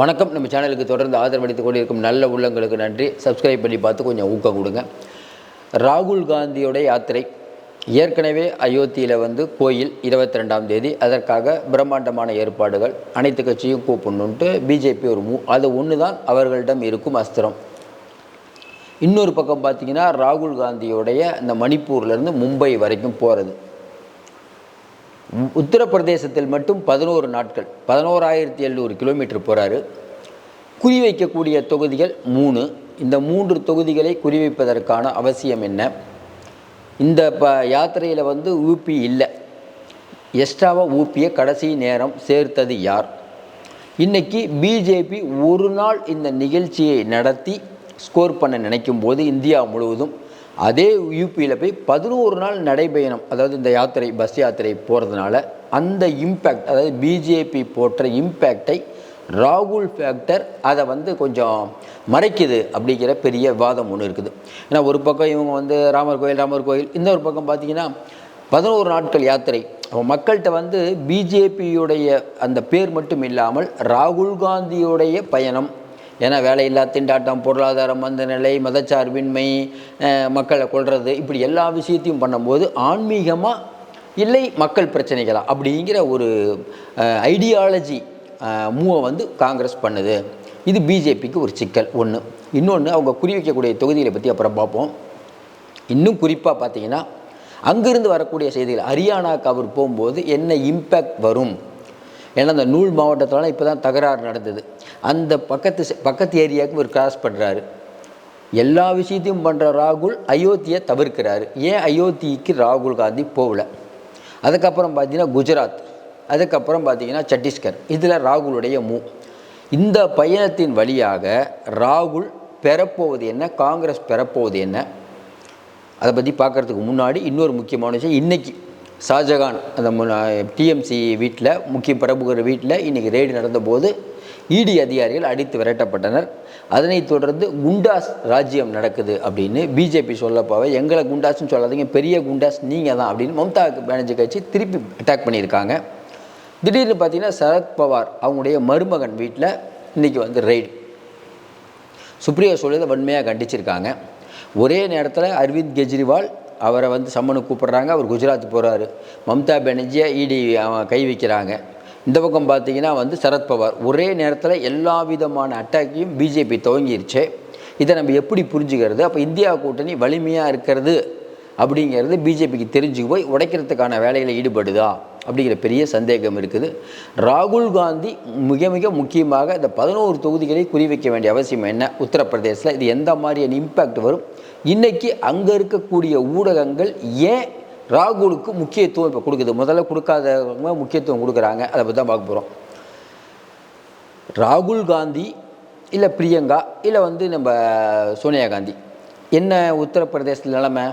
வணக்கம். நம்ம சேனலுக்கு தொடர்ந்து ஆதரவளித்து கொண்டிருக்கும் நல்ல உள்ளங்களுக்கு நன்றி. சப்ஸ்கிரைப் பண்ணி பார்த்து கொஞ்சம் ஊக்கம் கொடுங்க. ராகுல் காந்தியோட யாத்திரை ஏற்கனவே அயோத்தியில் வந்து கோயில் இருபத்தி ரெண்டாம் தேதி. அதற்காக பிரம்மாண்டமான ஏற்பாடுகள் அனைத்து கட்சியும் கூப்பிடணுன்ட்டு பிஜேபி ஒரு மூ அது ஒன்று தான் அவர்களிடம் இருக்கும் அஸ்திரம். இன்னொரு பக்கம் பார்த்தீங்கன்னா ராகுல் காந்தியோடைய இந்த மணிப்பூர்லேருந்து மும்பை வரைக்கும் போகிறது உத்தரப்பிரதேசத்தில் மட்டும் பதினோரு நாட்கள் பதினோராயிரத்தி எழுநூறு கிலோமீட்டர் போகிறாரு குறிவைக்கக்கூடிய தொகுதிகள் மூணு. இந்த மூன்று தொகுதிகளை குறிவைப்பதற்கான அவசியம் என்ன? இந்த ப யாத்திரையில் வந்து ஊபி இல்லை. எக்ஸ்ட்ராவாக ஊப்பியை கடைசி நேரம் சேர்த்தது யார்? இன்றைக்கி பிஜேபி ஒரு நாள் இந்த நிகழ்ச்சியை நடத்தி ஸ்கோர் பண்ண நினைக்கும் போது இந்தியா முழுவதும் அதே யூபியில் போய் பதினோரு நாள் நடைபயணம் அதாவது இந்த யாத்திரை பஸ் யாத்திரை போகிறதுனால அந்த இம்பேக்ட் அதாவது பிஜேபி போட்ட இம்பேக்டை ராகுல் ஃபேக்டர் அதை வந்து கொஞ்சம் மறைக்குது அப்படிங்கிற பெரிய வாதம் ஒன்று இருக்குது. ஏன்னா ஒரு பக்கம் இவங்க வந்து ராமர் கோயில் ராமர் கோயில் இன்னொரு பக்கம் பார்த்தீங்கன்னா பதினோரு நாட்கள் யாத்திரை. அப்போ மக்கள்கிட்ட வந்து பிஜேபியுடைய அந்த பேர் மட்டும் இல்லாமல் ராகுல் காந்தியுடைய பயணம் ஏன்னா வேலையில்லா திண்டாட்டம் பொருளாதார மந்த நிலை மதச்சார்பின்மை மக்களை கொள்வது இப்படி எல்லா விஷயத்தையும் பண்ணும்போது ஆன்மீகமாக இல்லை மக்கள் பிரச்சனைகளா அப்படிங்கிற ஒரு ஐடியாலஜி மூவை வந்து காங்கிரஸ் பண்ணுது. இது பிஜேபிக்கு ஒரு சிக்கல் ஒன்று இன்னொன்று அவங்க குறி வைக்கக்கூடிய தொகுதிகளை பற்றி அப்புறம் பார்ப்போம். இன்னும் குறிப்பாக பார்த்தீங்கன்னா அங்கிருந்து வரக்கூடிய செய்திகள் ஹரியானாவுக்கு அவர் போகும்போது என்ன இம்பேக்ட் வரும்? ஏன்னா அந்த நூல் மாவட்டத்திலலாம் இப்போ தான் தகராறு நடந்தது. அந்த பக்கத்து பக்கத்து ஏரியாவுக்கு ஒரு கிராஸ் பண்ணுறாரு எல்லா விஷயத்தையும் பண்ணுற ராகுல் அயோத்தியை தவிர்க்கிறாரு. ஏன் அயோத்திக்கு ராகுல் காந்தி போகல? அதுக்கப்புறம் பார்த்தீங்கன்னா குஜராத் அதுக்கப்புறம் பார்த்தீங்கன்னா சத்தீஸ்கர். இதில் ராகுலுடைய மூ. இந்த பயணத்தின் வழியாக ராகுல் பெறப்போவது என்ன? காங்கிரஸ் பெறப்போவது என்ன? அதை பற்றி பார்க்கறதுக்கு முன்னாடி இன்னொரு முக்கியமான விஷயம் இன்றைக்கி ஷாஜகான் அந்த டிஎம்சி வீட்டில் முக்கிய பிரபுகர் வீட்டில் இன்றைக்கி ரெய்டு நடந்தபோது இடி அதிகாரிகள் அடித்து விரட்டப்பட்டனர். அதனைத் தொடர்ந்து குண்டாஸ் ராஜ்யம் நடக்குது அப்படின்னு பிஜேபி சொல்லப்போவே எங்களை குண்டாஸ்னு சொல்லாதீங்க பெரிய குண்டாஸ் நீங்கள் தான் அப்படின்னு மம்தா பானர்ஜி கட்சி திருப்பி அட்டாக் பண்ணியிருக்காங்க. திடீர்னு பார்த்தீங்கன்னா சரத்பவார் அவங்களுடைய மருமகன் வீட்டில் இன்றைக்கி வந்து ரெய்டு சுப்ரியா சொல்லியதை வன்மையாக கண்டிச்சிருக்காங்க. ஒரே நேரத்தில் அரவிந்த் கெஜ்ரிவால் அவரை வந்து சம்மனு கூப்பிட்றாங்க அவர் குஜராத் போகிறாரு மம்தா பானர்ஜியை இடி அவன் கை வைக்கிறாங்க. இந்த பக்கம் பார்த்தீங்கன்னா வந்து சரத்பவார் ஒரே நேரத்தில் எல்லா விதமான அட்டாக்கையும் பிஜேபி துவங்கிருச்சு. இதை நம்ம எப்படி புரிஞ்சுக்கிறது? அப்போ இந்தியா கூட்டணி வலிமையாக இருக்கிறது அப்படிங்கிறது பிஜேபிக்கு தெரிஞ்சு போய் உடைக்கிறதுக்கான வேலையில் ஈடுபடுதா அப்படிங்கிற பெரிய சந்தேகம் இருக்குது. ராகுல் காந்தி மிக மிக முக்கியமாக இந்த பதினோரு தொகுதிகளை குறிவைக்க வேண்டிய அவசியம் என்ன? உத்தரப்பிரதேசத்தில் இது எந்த மாதிரியான இம்பேக்ட் வரும்? இன்றைக்கி அங்கே இருக்கக்கூடிய ஊடகங்கள் ஏன் ராகுலுக்கு முக்கியத்துவம் இப்போ கொடுக்குது? முதல்ல கொடுக்காதவங்க முக்கியத்துவம் கொடுக்குறாங்க. அதை பற்றி தான் பார்க்க போகிறோம் ராகுல் காந்தி இல்லை பிரியங்கா இல்லை வந்து நம்ம சோனியா காந்தி. என்ன உத்தரப்பிரதேசத்தில் நிலமை?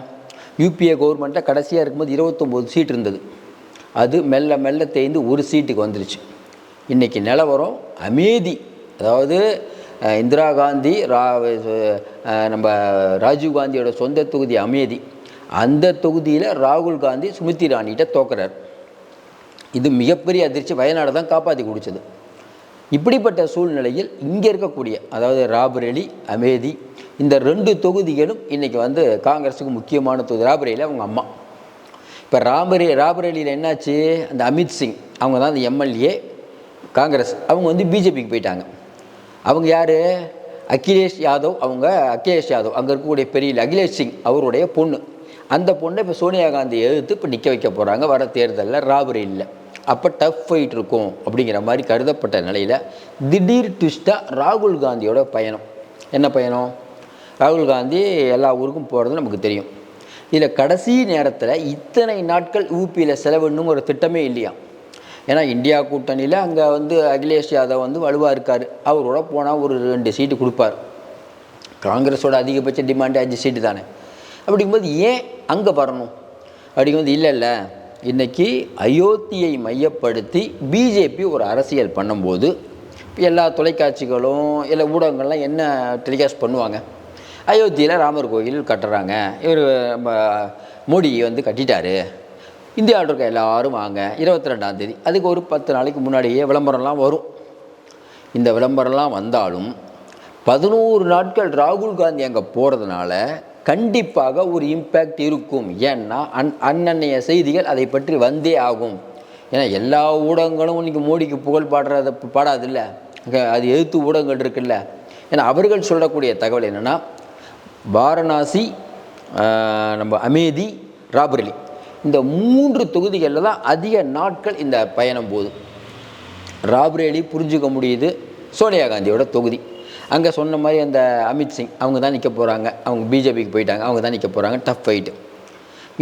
யூபிஏ கவர்மெண்ட்டில் கடைசியாக இருக்கும்போது இருபத்தொம்போது சீட் இருந்தது. அது மெல்ல மெல்ல தேய்ந்து ஒரு சீட்டுக்கு வந்துருச்சு. இன்றைக்கி நிலவரம் அமேதி. அதாவது இந்திரா காந்தி ரா நம்ம ராஜீவ் காந்தியோட சொந்த தொகுதி அமேதி. அந்த தொகுதியில் ராகுல் காந்தி சுமித்தி ராணிகிட்ட தோக்குறார். இது மிகப்பெரிய அதிர்ச்சி வயநாடு தான் காப்பாற்றி குடிச்சது. இப்படிப்பட்ட சூழ்நிலையில் இங்கே இருக்கக்கூடிய அதாவது ராபரேலி அமேதி இந்த ரெண்டு தொகுதிகளும் இன்றைக்கி வந்து காங்கிரஸுக்கு முக்கியமான தொகுதி. ராபரேலி அவங்க அம்மா. இப்போ ராபரே ராபரேலியில் என்னாச்சு? அந்த அமித் சிங் அவங்க தான் அந்த எம்எல்ஏ காங்கிரஸ். அவங்க வந்து பிஜேபிக்கு போயிட்டாங்க. அவங்க யார்? அகிலேஷ் யாதவ். அவங்க அகிலேஷ் யாதவ். அங்கே இருக்கக்கூடிய பெரிய அகிலேஷ் சிங் அவருடைய பொண்ணு. அந்த பொண்ணை இப்போ சோனியா காந்தி எதிர்த்து இப்போ நிற்க வைக்க போகிறாங்க வர தேர்தலில் ராபரேலியில் அப்போ டஃப் ஃபைட் இருக்கும் அப்படிங்கிற மாதிரி கருதப்பட்ட நிலையில் திடீர் ட்விஸ்ட்டாக ராகுல் காந்தியோட பயணம். என்ன பயணம்? ராகுல் காந்தி எல்லா ஊருக்கும் போகிறது நமக்கு தெரியும். இதில் கடைசி நேரத்தில் இத்தனை நாட்கள் யூபியில் செலவிடணுங்கிற ஒரு திட்டமே இல்லையா? ஏன்னா இந்தியா கூட்டணியில் அங்கே வந்து அகிலேஷ் யாதவ் வந்து வலுவாக இருக்கார். அவரோட போனால் ஒரு ரெண்டு சீட்டு கொடுப்பார். காங்கிரஸோட அதிகபட்ச டிமாண்டு அஞ்சு சீட்டு தானே. அப்படிங்கும்போது ஏன் அங்கே வரணும்? அப்படிங்கும்போது இல்லை இல்லை. இன்றைக்கி அயோத்தியை மையப்படுத்தி பிஜேபி ஒரு அரசியல் பண்ணும்போது எல்லா தொலைக்காட்சிகளும் எல்லா ஊடகங்கள்லாம் என்ன டெலிகாஸ்ட் பண்ணுவாங்க? அயோத்தியில் ராமர் கோயில் கட்டுறாங்க. இவர் நம்ம மோடி வந்து கட்டிட்டாரு. இந்தியாவில் இருக்க எல்லாரும் வாங்க. இருபத்தி ரெண்டாம் தேதி. அதுக்கு ஒரு பத்து நாளைக்கு முன்னாடியே விளம்பரம்லாம் வரும். இந்த விளம்பரம்லாம் வந்தாலும் பதினோரு நாட்கள் ராகுல் காந்தி அங்கே போகிறதுனால கண்டிப்பாக ஒரு இம்பேக்ட் இருக்கும். ஏன்னா அன் அன்னன்னைய செய்திகள் அதை பற்றி வந்தே ஆகும். ஏன்னா எல்லா ஊடகங்களும் இன்றைக்கி மோடிக்கு புகழ் பாடுறத பாடாதில்ல. அது எழுத்து ஊடகங்கள் இருக்குல்ல. ஏன்னா அவர்கள் சொல்லக்கூடிய தகவல் என்னென்னா வாரணாசி நம்ம அமேதி ராபரேலி. இந்த மூன்று தொகுதிகளில் தான் அதிக நாட்கள் இந்த பயணம் போகுது ராப்ரேலி புரிஞ்சுக்க முடியுது. சோனியா காந்தியோட தொகுதி. அங்கே சொன்ன மாதிரி அந்த அமித்சிங் அவங்க தான் நிற்க போகிறாங்க அவங்க பிஜேபிக்கு போயிட்டாங்க. அவங்க தான் நிற்க போகிறாங்க டஃப் ஃபைட்டு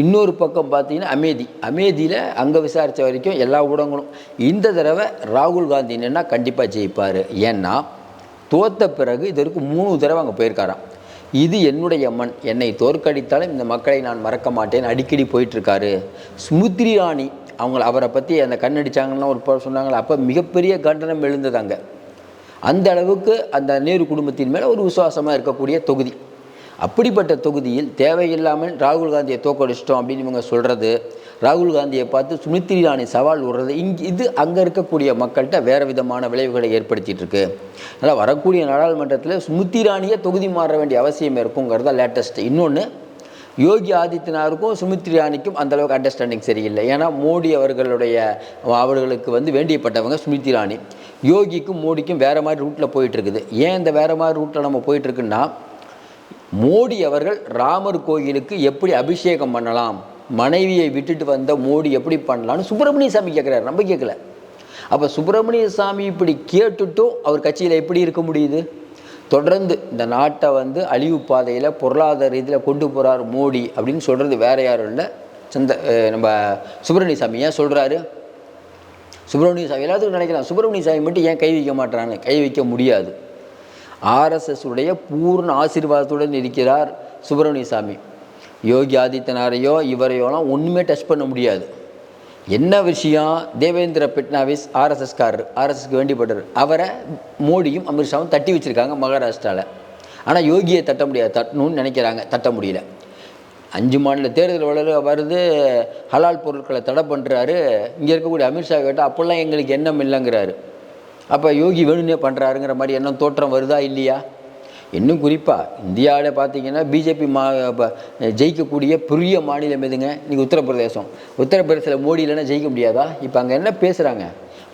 இன்னொரு பக்கம் பார்த்தீங்கன்னா அமேதி. அமேதியில் அங்கே விசாரித்த வரைக்கும் எல்லா ஊடகங்களும் இந்த தடவை ராகுல் காந்தி என்னென்னா கண்டிப்பாக ஜெயிப்பார். ஏன்னா தோத்த பிறகு இது வரைக்கும் மூணு தடவை அங்கே போயிருக்காராம். இது என்னுடைய மண். என்னை தோற்கடித்தாலும் இந்த மக்களை நான் மறக்க மாட்டேன். அடிக்கடி போயிட்டுருக்காரு. ஸ்மிருதி ராணி அவங்க அவரை பற்றி அந்த கண்ணடிச்சாங்கன்னா ஒரு சொன்னாங்களே அப்போ மிகப்பெரிய கண்டனம் எழுந்தது அங்கே. அந்த அளவுக்கு அந்த நேரு குடும்பத்தின் மேலே ஒரு விசுவாசமாக இருக்கக்கூடிய தொகுதி. அப்படிப்பட்ட தொகுதியில் தேவையில்லாமல் ராகுல் காந்தியை தோக்கடிச்சிட்டோம் அப்படின்னு இவங்க சொல்கிறது ராகுல் காந்தியை பார்த்து சுமித்ரி ராணி சவால் விடுறது. இங்கே இது அங்கே இருக்கக்கூடிய மக்கள்கிட்ட வேறு விதமான விளைவுகளை ஏற்படுத்திட்டு இருக்கு. அதனால் வரக்கூடிய நாடாளுமன்றத்தில் சுமித்ரி ராணியை தொகுதி மாற வேண்டிய அவசியம் இருக்குங்கிறதா லேட்டஸ்ட்டு இன்னொன்று யோகி ஆதித்யநாருக்கும் சுமித்ரி ராணிக்கும் அந்தளவுக்கு அண்டர்ஸ்டாண்டிங் சரியில்லை. ஏன்னா மோடி அவர்களுடைய அவர்களுக்கு வந்து வேண்டியப்பட்டவங்க சுமித்ரி ராணி. யோகிக்கும் மோடிக்கும் வேறு மாதிரி ரூட்டில் போயிட்டுருக்குது ஏன் இந்த வேறு மாதிரி ரூட்டில் நம்ம போயிட்டுருக்குன்னா மோடி அவர்கள் ராமர் கோயிலுக்கு எப்படி அபிஷேகம் பண்ணலாம்? மனைவியை விட்டுட்டு வந்த மோடி எப்படி பண்ணலாம்னு சுப்பிரமணிய சாமி கேட்குறாரு நம்ம கேட்கல அப்போ சுப்பிரமணிய சாமி இப்படி கேட்டுட்டும் அவர் கட்சியில் எப்படி இருக்க முடியுது? தொடர்ந்து இந்த நாட்டை வந்து அழிவு பாதையில் பொருளாதார ரீதியில் கொண்டு போகிறார் மோடி அப்படின்னு சொல்கிறது வேற யாரும் இல்லை. சந்த நம்ம சுப்பிரமணிய சாமி ஏன் சொல்கிறாரு சுப்பிரமணிய சாமி எல்லாத்துக்கும் நினைக்கலாம். சுப்பிரமணிய சாமி மட்டும் ஏன் கை வைக்க மாட்டான்னு கை வைக்க முடியாது. ஆர்எஸ்எஸ்ஸுடைய பூர்ண ஆசீர்வாதத்துடன் இருக்கிறார் சுப்பிரமணிய சாமி யோகி ஆதித்யநாரையோ இவரையோலாம் ஒன்றுமே டச் பண்ண முடியாது. என்ன விஷயம்? தேவேந்திர பட்னாவிஸ் ஆர்எஸ்எஸ்காரர் ஆர்எஸ்எஸ்க்கு வேண்டிப்பட்டார் அவரை மோடியும் அமித்ஷாவும் தட்டி வச்சுருக்காங்க மகாராஷ்டிராவில் ஆனால் யோகியை தட்ட முடியாது. தட்டணும்னு நினைக்கிறாங்க. தட்ட முடியல. அஞ்சு மாநில தேர்தல் வளர வருது. ஹலால் பொருட்களை தடை பண்ணுறாரு இங்கே இருக்கக்கூடிய அமித்ஷா கேட்டால் அப்போல்லாம் எங்களுக்கு எண்ணம் இல்லைங்கிறாரு. அப்போ யோகி வேணும்னே பண்ணுறாருங்கிற மாதிரி என்ன தோற்றம் வருதா இல்லையா? இன்னும் குறிப்பாக இந்தியாவில் பார்த்தீங்கன்னா பிஜேபி மா இப்போ ஜெயிக்கக்கூடிய பெரிய மாநிலம் எதுங்க? இன்றைக்கி உத்தரப்பிரதேசம். உத்தரப்பிரதேசத்தில் மோடி இல்லைன்னா ஜெயிக்க முடியாதா? இப்போ அங்கே என்ன பேசுகிறாங்க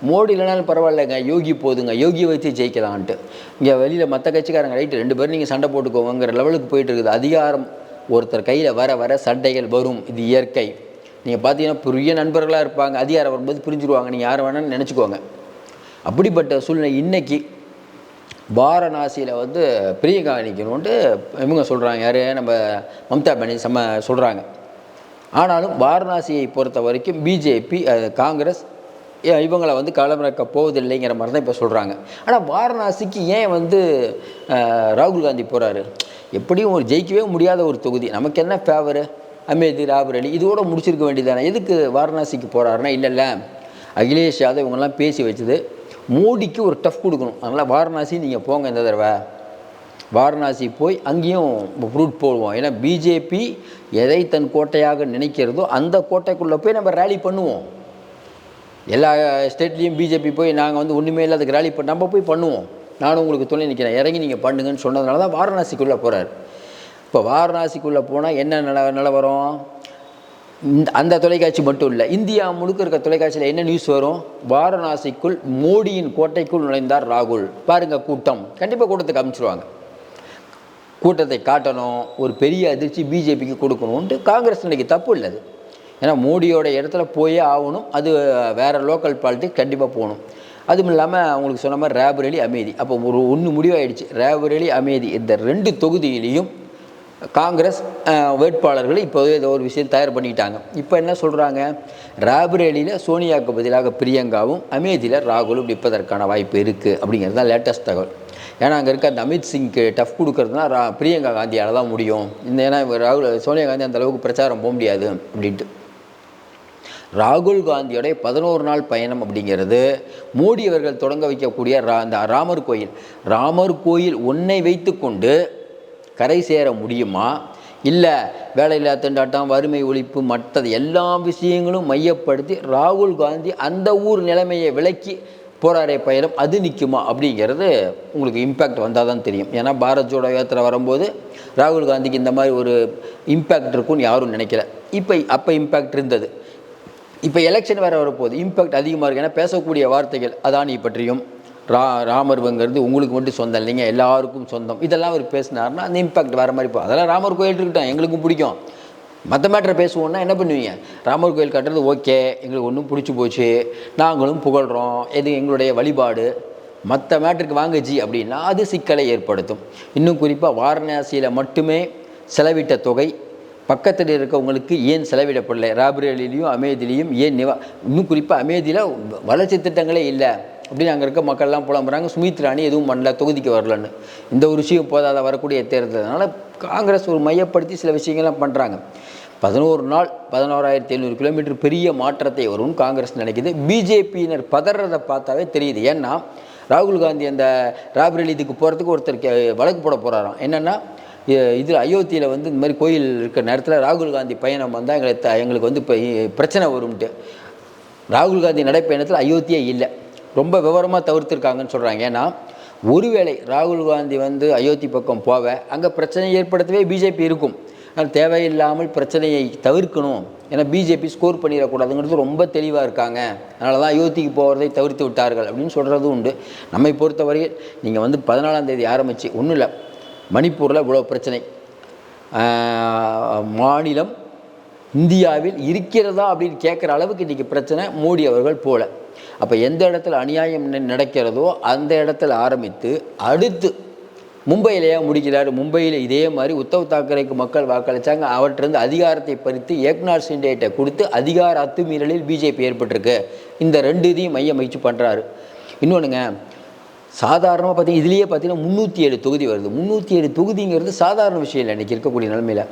மோடி இல்லைனாலும் பரவாயில்லைங்க யோகி போதுங்க யோகியை வச்சு ஜெயிக்கலான்ட்டு. இங்கே வெளியில் மற்ற கட்சிக்காரங்க ரைட்டு ரெண்டு பேரும் நீங்கள் சண்டை போட்டுக்கோங்கிற லெவலுக்கு போயிட்டு இருக்குது. அதிகாரம் ஒருத்தர் கையில் வர வர சண்டைகள் வரும். இது இயற்கை. நீங்கள் பார்த்தீங்கன்னா பெரிய நண்பர்களாக இருப்பாங்க. அதிகாரம் வரும்போது பிரிஞ்சுருவாங்க. நீங்கள் யார் வேணாலும் நினச்சிக்கோங்க. அப்படிப்பட்ட சூழ்நிலை இன்னைக்கு வாரணாசியில் வந்து பிரியங்கா நிற்கணும்ன்ட்டு இவங்க சொல்கிறாங்க யார்? நம்ம மம்தா பானர்ஜி செம்ம சொல்கிறாங்க ஆனாலும் வாரணாசியை பொறுத்த வரைக்கும் பிஜேபி காங்கிரஸ் இவங்களை வந்து களமிறக்க போவதில்லைங்கிற மாதிரி தான் இப்போ சொல்கிறாங்க ஆனால் வாரணாசிக்கு ஏன் வந்து ராகுல் காந்தி போகிறாரு எப்படியும் ஒரு ஜெயிக்கவே முடியாத ஒரு தொகுதி. நமக்கு என்ன ஃபேவரு அமேதி ராபரேலி இதோட முடிச்சிருக்க வேண்டியதானே எதுக்கு வாரணாசிக்கு போகிறாருன்னா இல்லை அகிலேஷ் யாதவ் இவங்கெல்லாம் பேசி வச்சது மோடிக்கு ஒரு டஃப் கொடுக்கணும். அதனால் வாரணாசி நீங்கள் போங்க இந்த தடவை. வாரணாசி போய் அங்கேயும் ரூட் போடுவோம். ஏன்னா பிஜேபி எதை தன் கோட்டையாக நினைக்கிறதோ அந்த கோட்டைக்குள்ளே போய் நம்ம ரேலி பண்ணுவோம். எல்லா ஸ்டேட்லேயும் பிஜேபி போய் நாங்கள் வந்து ஒன்றுமே இல்லாததுக்கு ரேலி பண்ண நம்ம போய் பண்ணுவோம். நானும் உங்களுக்கு துணை நிற்கிறேன் இறங்கி நீங்கள் பண்ணுங்கன்னு சொன்னதுனால தான் வாரணாசிக்குள்ளே போகிறார் இப்போ வாரணாசிக்குள்ளே போனால் என்ன நில நிலவரம்? அந்த தொலைக்காட்சி மட்டும் இல்லை இந்தியா முழுக்க இருக்க தொலைக்காட்சியில் என்ன நியூஸ் வரும்? வாரணாசிக்குள் மோடியின் கோட்டைக்குள் நுழைந்தார் ராகுல். பாருங்கள் கூட்டம். கண்டிப்பாக கூட்டத்துக்கு அமைச்சிருவாங்க கூட்டத்தை காட்டணும் ஒரு பெரிய அதிர்ச்சி பிஜேபிக்கு கொடுக்கணுன்ட்டு காங்கிரஸ் இன்னைக்கு தப்பு இல்லை அது. ஏன்னா மோடியோட இடத்துல போயே ஆகணும் அது வேறு லோக்கல் பாலிட்டிக்ஸ் கண்டிப்பாக போகணும். அதுவும் இல்லாமல் அவங்களுக்கு சொன்ன மாதிரி ரேபரேலி அமேதி. அப்போ ஒரு ஒன்று முடிவாயிடுச்சு. ரேபரேலி அமேதி. இந்த ரெண்டு தொகுதியிலையும் காங்கிரஸ் வேட்பாளர்கள் வேட்பாளர்களை இப்போவே ஏதோ ஒரு விஷயம் தயார் பண்ணிட்டாங்க. இப்போ என்ன சொல்கிறாங்க ராபரேலியில் சோனியாவுக்கு பதிலாக பிரியங்காவும் அமேதியில் ராகுலும் நிற்பதற்கான வாய்ப்பு இருக்குது அப்படிங்கிறது தான் லேட்டஸ்ட் தகவல். ஏன்னா அங்கே இருக்க அந்த அமித் சிங்க்கு டஃப் கொடுக்குறதுனா ரா பிரியங்கா காந்தியால் தான் முடியும். இந்த ஏன்னா ராகுல் சோனியா காந்தி அந்த அளவுக்கு பிரச்சாரம் போக முடியாது அப்படின்ட்டு. ராகுல் காந்தியோடைய பதினோரு நாள் பயணம் அப்படிங்கிறது மோடி அவர்கள் தொடங்க வைக்கக்கூடிய ரா அந்த ராமர் கோயில். ராமர் கோயில் ஒன்றை வைத்துக்கொண்டு கரை சேர முடியுமா? இல்லை வேலையில்லா திண்டாட்டம் வறுமை ஒழிப்பு மற்றது எல்லா விஷயங்களும் மையப்படுத்தி ராகுல் காந்தி அந்த ஊர் நிலைமையை விலக்கி போராடைய பயணம் அது நிற்குமா அப்படிங்கிறது உங்களுக்கு இம்பேக்ட் வந்தால் தான் தெரியும். ஏன்னா பாரத் ஜோடோ யாத்திரை வரும்போது ராகுல் காந்திக்கு இந்த மாதிரி ஒரு இம்பேக்ட் இருக்கும்னு யாரும் நினைக்கல. இப்போ அப்போ இம்பேக்ட் இருந்தது. இப்போ எலெக்ஷன் வேறு வரப்போகுது. இம்பேக்ட் அதிகமாக இருக்குது ஏன்னா பேசக்கூடிய வார்த்தைகள் அதானி பற்றியும். ரா ராமர்வங்கிறது உங்களுக்கு மட்டும் சொந்தம் இல்லைங்க எல்லாருக்கும் சொந்தம். இதெல்லாம் அவர் பேசினார்னா அந்த இம்பாக்ட் வேறு மாதிரி போகும் அதெல்லாம் ராமர் கோயில் இருக்கட்டும் எங்களுக்கும் பிடிக்கும். மற்ற மேட்டரை பேசுவோன்னா என்ன பண்ணுவீங்க? ராமர் கோயில் கட்டுறது ஓகே எங்களுக்கு ஒன்றும் பிடிச்சி போச்சு. நாங்களும் புகழ்கிறோம் இது எங்களுடைய வழிபாடு? மற்ற மேட்டருக்கு வாங்க ஜி அப்படின்னா அது சிக்கலை ஏற்படுத்தும். இன்னும் குறிப்பாக வாரணாசியில் மட்டுமே செலவிட்ட தொகை பக்கத்தில் இருக்கவங்களுக்கு ஏன் செலவிடப்படலை? ராபரேலிலையும் அமேதிலையும் ஏன் நிவா இன்னும் குறிப்பாக அமேதியில் வளர்ச்சி திட்டங்களே இல்லை. அப்படின்னு அங்கே இருக்க மக்கள்லாம் புலம்புறாங்க. சுமித் ராணி எதுவும் பண்ணல தொகுதிக்கு வரலன்னு. இந்த ஒரு விஷயம் போதாத வரக்கூடிய தேர்தல்னால காங்கிரஸ் ஒரு மையப்படுத்தி சில விஷயங்கள்லாம் பண்ணுறாங்க பதினோரு நாள் பதினோராயிரத்தி எழுநூறு கிலோமீட்டர் பெரிய மாற்றத்தை வரும்னு காங்கிரஸ் நினைக்குது. பிஜேபியினர் பதறதை பார்த்தாவே தெரியுது. ஏன்னா ராகுல் காந்தி அந்த ராபரேலி இதுக்கு போகிறதுக்கு ஒருத்தர் கே- வழக்கு போட போகிறாராம் என்னென்னா இதில் அயோத்தியில் வந்து இந்த மாதிரி கோயில் இருக்கிற நேரத்தில் ராகுல் காந்தி பயணம் வந்தால் எங்களை எங்களுக்கு வந்து இப்போ பிரச்சனை வரும்ன்ட்டு ராகுல் காந்தி நடைப்பயணத்தில் அயோத்தியே இல்லை. ரொம்ப விவரமாக தவிர்த்துருக்காங்கன்னு சொல்கிறாங்க ஏன்னா ஒருவேளை ராகுல் காந்தி வந்து அயோத்தி பக்கம் போவ அங்கே பிரச்சனை ஏற்படுத்தவே பிஜேபி இருக்கும். ஆனால் தேவையில்லாமல் பிரச்சனையை தவிர்க்கணும். ஏன்னா பிஜேபி ஸ்கோர் பண்ணிடக்கூடாதுங்கிறது ரொம்ப தெளிவாக இருக்காங்க. அதனால தான் அயோத்திக்கு போகிறதை தவிர்த்து விட்டார்கள் அப்படின்னு சொல்கிறதும் உண்டு. நம்மை பொறுத்தவரையில் நீங்கள் வந்து பதினாலாம் தேதி ஆரம்பித்து ஒன்றும் இல்லை. மணிப்பூரில் இவ்வளோ பிரச்சனை. மாநிலம் இந்தியாவில் இருக்கிறதா அப்படின்னு கேட்குற அளவுக்கு இன்றைக்கி பிரச்சனை. மோடி அவர்கள் போல. அப்போ எந்த இடத்துல அநியாயம் நடக்கிறதோ அந்த இடத்துல ஆரம்பித்து அடுத்து மும்பையிலேயே முடிக்கிறார். மும்பையில் இதே மாதிரி உத்தவ் தாக்கரேக்கு மக்கள் வாக்களித்தாங்க அவற்றிருந்து அதிகாரத்தை பறித்து ஏக்நாத் சிண்டேட்டை கொடுத்து அதிகார அத்துமீறலில் பிஜேபி ஏற்பட்டிருக்கு. இந்த ரெண்டு இதையும் மையம் வச்சு பண்ணுறாரு இன்னொன்றுங்க சாதாரணமாக பார்த்தீங்கன்னா இதுலேயே பார்த்தீங்கன்னா முந்நூற்றி ஏழு தொகுதி வருது. முந்நூற்றி ஏழு தொகுதிங்கிறது சாதாரண விஷயம் இல்லை இன்றைக்கி இருக்கக்கூடிய நிலமையில்.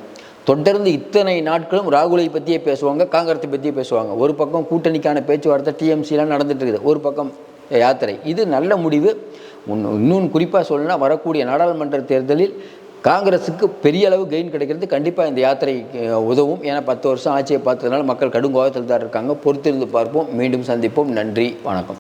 தொடர்ந்து இத்தனை நாட்களும் ராகுலை பற்றியே பேசுவாங்க காங்கிரஸை பற்றியே பேசுவாங்க. ஒரு பக்கம் கூட்டணிக்கான பேச்சுவார்த்தை டிஎம்சிலாம் நடந்துட்டு இருக்குது ஒரு பக்கம் யாத்திரை. இது நல்ல முடிவு. இன்னும் இன்னும் குறிப்பாக சொல்லணும்னா வரக்கூடிய நாடாளுமன்ற தேர்தலில் காங்கிரஸுக்கு பெரிய அளவு கெயின் கிடைக்கிறது. கண்டிப்பாக இந்த யாத்திரை உதவும். ஏன்னா பத்து வருஷம் ஆட்சியை பார்த்ததுனால மக்கள் கடும் கோபத்தில் தான் இருக்காங்க. பொறுத்திருந்து பார்ப்போம். மீண்டும் சந்திப்போம். நன்றி. வணக்கம்.